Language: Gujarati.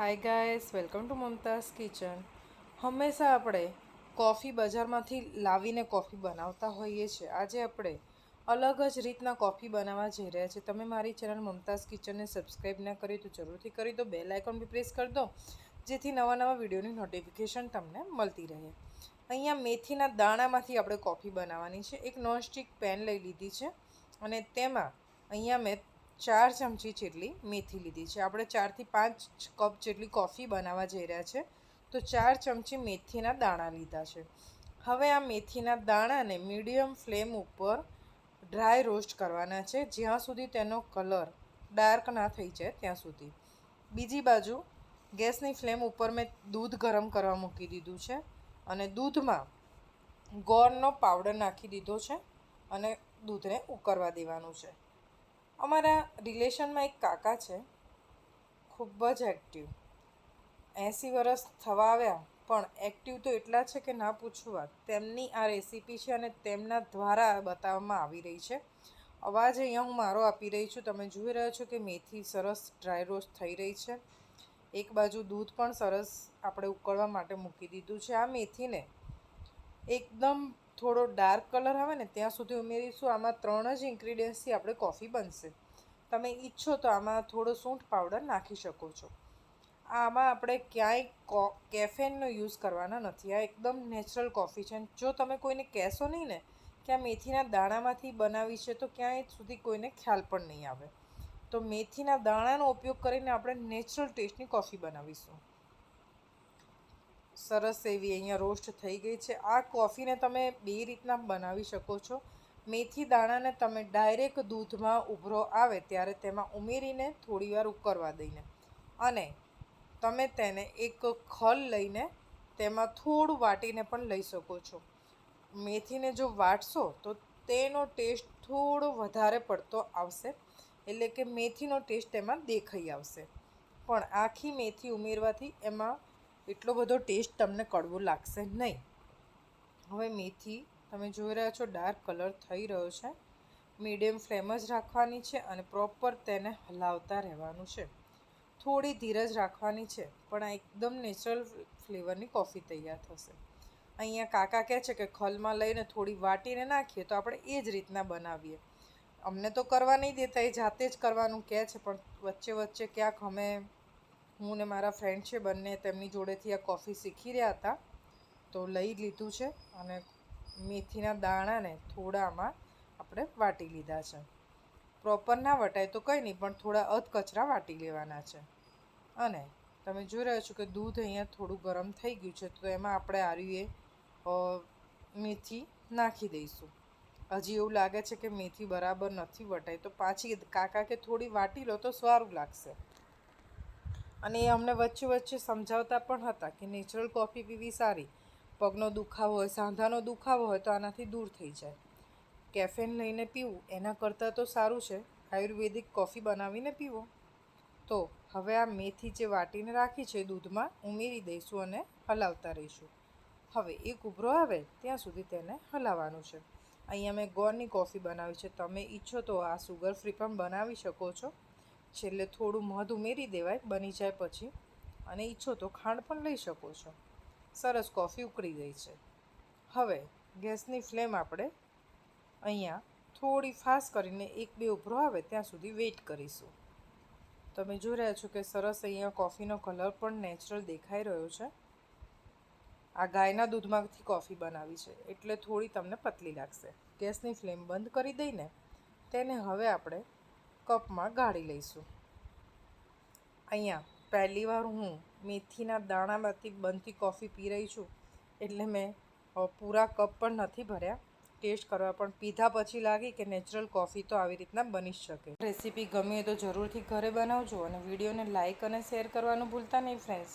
Hi guys welcome to Mumtaz kitchen હંમેશા આપણે કોફી બજારમાંથી લાવીને કોફી બનાવતા હોઈએ છીએ. આજે આપણે અલગ જ રીતના કોફી બનાવવા જઈ રહ્યા છીએ. તમે મારી ચેનલ મમતાઝ કિચનને સબસ્ક્રાઈબ ના કરી તો જરૂરથી કરી દો. બેલ આઇકોન બી પ્રેસ કરી દો, જેથી નવા નવા વિડીયોની નોટિફિકેશન તમને મળતી રહે. અહીંયા મેથીના દાણામાંથી આપણે કોફી બનાવવાની છે. એક નોનસ્ટિક પેન લઈ લીધી છે અને તેમાં અહીંયા મેં ચાર ચમચી જેટલી મેથી લીધી છે. આપણે ચારથી પાંચ કપ જેટલી કોફી બનાવવા જઈ રહ્યા છે. તો ચાર ચમચી મેથીના દાણા લીધા છે. હવે આ મેથીના દાણાને મીડિયમ ફ્લેમ ઉપર ડ્રાય રોસ્ટ કરવાના છે. જ્યાં સુધી તેનો કલર ડાર્ક ના થઈ જાય ત્યાં સુધી. બીજી બાજુ ગેસની ફ્લેમ ઉપર મેં દૂધ ગરમ કરવા મૂકી દીધું છે અને દૂધમાં ગોળનો પાવડર નાખી દીધો છે અને દૂધને ઉકળવા દેવાનું છે. અમારા રિલેશનમાં એક કાકા છે. ખૂબ જ એક્ટિવ એંસી વર્ષ થવા આવ્યા, પણ એક્ટિવ તો એટલા છે કે ના પૂછવું વાત. તેમની આ રેસીપી છે અને તેમના દ્વારા બતાવવામાં આવી રહી છે. અવાજ અહીંયા હું મારો આપી રહી છું. તમે જોઈ રહ્યા છો કે મેથી સરસ ડ્રાય રોસ્ટ થઈ રહી છે. એક બાજુ દૂધ પણ સરસ આપણે ઉકળવા માટે મૂકી દીધું છે. આ મેથીને એકદમ થોડો ડાર્ક કલર આવે ને, ત્યાં સુધી ઉમેરીશું. આમાં ત્રણ જ ઇન્ગ્રીડિયન્ટ્સથી આપણે કોફી બનશે. તમે ઈચ્છો તો આમાં થોડો સૂંઠ પાવડર નાખી શકો છો. આમાં આપણે ક્યાંય કેફેનનો યુઝ કરવાના નથી. આ એકદમ નેચરલ કોફી છે. જો તમે કોઈને કહેશો નહીં ને કે આ મેથીના દાણામાંથી બનાવી છે, તો ક્યાંય સુધી કોઈને ખ્યાલ પણ નહીં આવે. તો મેથીના દાણાનો ઉપયોગ કરીને આપણે નેચરલ ટેસ્ટની કોફી બનાવીશું. સરસ એવી અહીંયા રોસ્ટ થઈ ગઈ છે. આ કોફીને તમે બે રીતના બનાવી શકો છો. મેથી દાણાને તમે ડાયરેક્ટ દૂધમાં ઉભરો આવે ત્યારે તેમાં ઉમેરીને થોડીવાર ઉકળવા દઈને. અને તમે તેને એક ખલ લઈને તેમાં થોડું વાટીને પણ લઈ શકો છો. મેથીને જો વાટશો તો તેનો ટેસ્ટ થોડો વધારે પડતો આવશે. એટલે કે મેથીનો ટેસ્ટ તેમાં દેખાઈ આવશે. પણ આખી મેથી ઉમેરવાથી એમાં એટલો બધો ટેસ્ટ તમને કડવો લાગશે નહીં. હવે મેથી, તમે જોઈ રહ્યા છો ડાર્ક કલર થઈ રહ્યો છે. મીડિયમ ફ્લેમ જ રાખવાની છે અને પ્રોપર તેને હલાવતા રહેવાનું છે. થોડી ધીરજ રાખવાની છે, પણ આ એકદમ નેચરલ ફ્લેવરની કોફી તૈયાર થશે. અહીંયા કાકા કહે છે કે ખલમાં લઈને થોડી વાટીને નાખીએ તો આપણે એ જ રીતના બનાવીએ. અમને તો કરવા નહીં દેતા, એ જાતે જ કરવાનું કહે છે, પણ વચ્ચે વચ્ચે ક્યાંક અમે હું ને મારા ફ્રેન્ડ છે બંને તેમની જોડેથી આ કોફી શીખી રહ્યા હતા. તો લઈ લીધું છે અને મેથીના દાણાને થોડામાં આપણે વાટી લીધા છે. પ્રોપર ના વટાય તો કંઈ નહીં, પણ થોડા અધકચરા વાટી લેવાના છે. અને તમે જોઈ રહ્યા છો કે દૂધ અહીંયા થોડું ગરમ થઈ ગયું છે, તો એમાં આપણે આર્યુએ મેથી નાખી દઈશું. હજી એવું લાગે છે કે મેથી બરાબર નથી વટાય. તો પાછી કાકા કે થોડી વાટી લો તો સારું લાગશે. અને એ અમને વચ્ચે વચ્ચે સમજાવતા પણ હતા કે નેચરલ કોફી પીવી સારી, પગનો દુખાવો હોય, સાંધાનો દુખાવો હોય તો આનાથી દૂર થઈ જાય. કેફેન લઈને પીવું, એના કરતાં તો સારું છે. આયુર્વેદિક કોફી બનાવીને પીવો. તો હવે આ મેથી જે વાટીને રાખી છે દૂધમાં, ઉમેરી દઈશું અને હલાવતા રહીશું. હવે એ ઉભરો આવે, ત્યાં સુધી તેને હલાવવાનું છે. અહીંયા મેં ગોળની કોફી બનાવી છે. તમે ઈચ્છો તો આ સુગર ફ્રી પણ બનાવી શકો છો. છેલ્લે થોડું મધ ઉમેરી દેવાય, બની જાય પછી. અને ઈચ્છો તો ખાંડ પણ લઈ શકો છો. સરસ કોફી ઉકળી ગઈ છે. હવે ગેસની ફ્લેમ આપણે અહીંયા થોડી ફાસ્ટ કરીને એક બે ઉભરો આવે ત્યાં સુધી વેઇટ કરીશું. તમે જોઈ રહ્યા છો કે સરસ અહીંયા કોફીનો કલર પણ નેચરલ દેખાઈ રહ્યો છે. આ ગાયના દૂધમાંથી કોફી બનાવી છે. એટલે થોડી તમને પતલી લાગશે. ગેસની ફ્લેમ બંધ કરી દઈને તેને હવે આપણે કપમાં ગાળી લઈશું. અહીંયા પહેલી વાર હું મેથીના દાણામાંથી બનતી કોફી પી રહી છું, એટલે મેં પૂરા કપ પણ નથી ભર્યા. ટેસ્ટ કરવા પણ પીધા પછી લાગી કે નેચરલ કોફી તો આવી રીતના બની શકે. રેસીપી ગમી તો જરૂરથી ઘરે બનાવજો અને વિડીયોને લાઇક અને શેર કરવાનું ભૂલતા નહીં ફ્રેન્ડ્સ